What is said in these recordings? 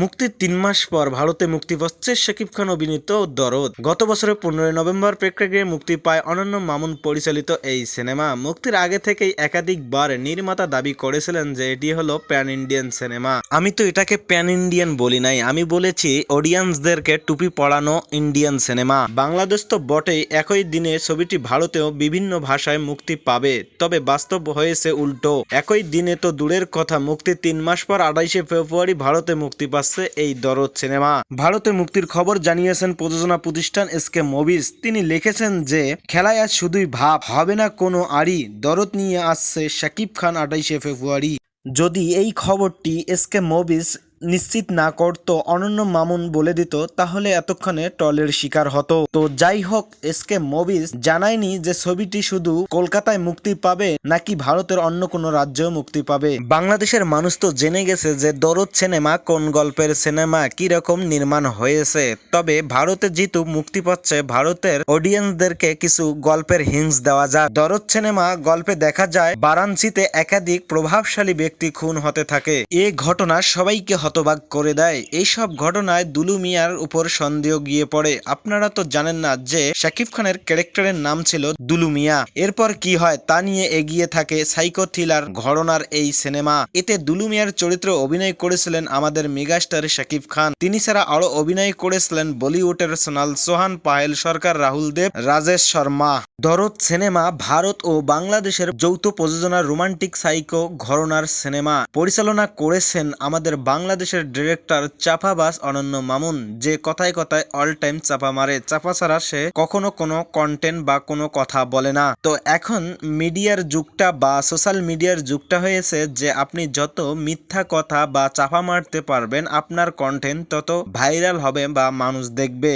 মুক্তির তিন মাস পর ভারতে মুক্তি পাচ্ছে শাকিব খান অভিনীত দরদ। গত বছরের পনেরোই নভেম্বর প্রেক্ষাগৃহে মুক্তি পায় অনন্য মামুন পরিচালিত এই সিনেমা। মুক্তির আগে থেকেই একাধিকবার নির্মাতা দাবি করেছিলেন যে এটি হলো প্যান ইন্ডিয়ান সিনেমা। আমি তো এটাকে প্যান ইন্ডিয়ান বলি নাই। আমি বলেছি অডিয়েন্সদেরকে টুপি পড়ানো ইন্ডিয়ান সিনেমা। বাংলাদেশ তো বটেই একই দিনে ছবিটি ভারতেও বিভিন্ন ভাষায় মুক্তি পাবে। তবে বাস্তব হয়েছে উল্টো। একই দিনে তো দূরের কথা মুক্তি তিন মাস পর আড়াইশে ফেব্রুয়ারি ভারতে মুক্তি পাচ্ছে এই দরদ সিনেমা। ভারতে মুক্তির খবর জানিয়েছেন প্রযোজনা প্রতিষ্ঠান এস কে মুভিজ। তিনি লিখেছেন যে, খেলায় আজ শুধুই ভাব, হবে না কোনো আড়ি। দরদ নিয়ে আসছে শাকিব খান আঠাইশে ফেব্রুয়ারি। যদি এই খবরটি এসকে মুভিজ নিশ্চিত না করত, অনন্য মামুন বলে দিত, তাহলে এতক্ষণে টলের শিকার হতো। তো যাই হোক, এসকে মুভিজ জানায়নি যে ছবিটি শুধু কলকাতায় মুক্তি পাবে, নাকি ভারতের অন্য কোনো রাজ্যেও মুক্তি পাবে। বাংলাদেশের মানুষ তো জেনে গেছে যে দরদ সিনেমা কোন গল্পের সিনেমা কি রকম নির্মাণ হয়েছে। তবে ভারতে যেহেতু মুক্তি পাচ্ছে, ভারতের অডিয়েন্সদেরকে কিছু গল্পের হিংস দেওয়া যায় দরদ সিনেমা গল্পে দেখা যায়, বারাণসীতে একাধিক প্রভাবশালী ব্যক্তি খুন হতে থাকে। এ ঘটনা সবাইকে হতবাক করে দেয়। এইসব ঘটনায় দুলু মিয়ার উপর সন্দেহ গিয়ে পড়ে। আপনারা তো জানেন না যে শাকিব খানের ক্যারেক্টারের নাম ছিল দুলু মিয়া। এরপর কি হয় তা নিয়ে এগিয়ে থাকে সাইকো থ্রিলার ঘটনার এই সিনেমা। এতে দুলু মিয়ার চরিত্রে অভিনয় করেছিলেন আমাদের মেগাস্টার শাকিব খান। তিনি ছাড়া আরও অভিনয় করেছিলেন বলিউডের সোনাল সোহান, পায়েল সরকার, রাহুল দেব, রাজেশ শর্মা। দরদ সিনেমা ভারত ও বাংলাদেশের যৌথ প্রযোজনার রোমান্টিক সাইকো ঘরনার সিনেমা। পরিচালনা করেছেন আমাদের বাংলাদেশের ডিরেক্টর চাপাবাস অনন্য মামুন যে কথায় কথায় অল টাইম চাপা মারে, চাপা ছাড়া সে কখনো কোনো কন্টেন্ট বা কোনো কথা বলে না। তো এখন মিডিয়ার যুগটা বা সোশ্যাল মিডিয়ার যুগটা হয়েছে যে আপনি যত মিথ্যা কথা বা চাপা মারতে পারবেন, আপনার কন্টেন্ট তত ভাইরাল হবে বা মানুষ দেখবে।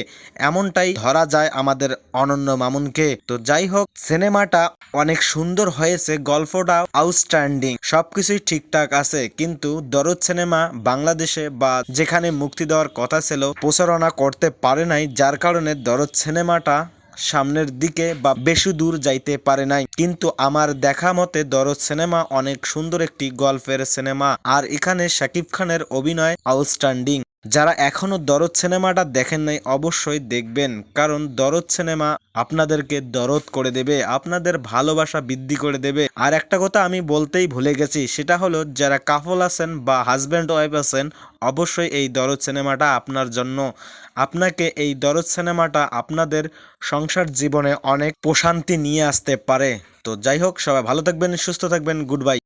এমনটাই ধরা যায় আমাদের অনন্য মামুনকে। তো যাই হোক, সিনেমাটা অনেক সুন্দর হয়েছে গল্পটা আউটস্ট্যান্ডিং সবকিছুই ঠিকঠাক আছে। কিন্তু দরদ সিনেমা বাংলাদেশে বা যেখানে মুক্তি দেওয়ার কথা ছিল, প্রচারণা করতে পারে নাই, যার কারণে দরদ সিনেমাটা সামনের দিকে বা বেশি দূর যাইতে পারে নাই। কিন্তু আমার দেখা মতে, দরদ সিনেমা অনেক সুন্দর একটি গল্পের সিনেমা। আর এখানে শাকিব খানের অভিনয় আউটস্ট্যান্ডিং যারা এখনও দরদ সিনেমাটা দেখেন নাই অবশ্যই দেখবেন, কারণ দরদ সিনেমা আপনাদেরকে দরদ করে দেবে, আপনাদের ভালোবাসা বৃদ্ধি করে দেবে। আর একটা কথা আমি বলতেই ভুলে গেছি, সেটা হলো যারা কাফল আছেন বা হাজব্যান্ড ওয়াইফ আছেন, অবশ্যই এই দরদ সিনেমাটা আপনার জন্য। আপনাকে এই দরদ সিনেমাটা আপনাদের সংসার জীবনে অনেক প্রশান্তি নিয়ে আসতে পারে। তো যাই হোক, সবাই ভালো থাকবেন, সুস্থ থাকবেন গুড বাই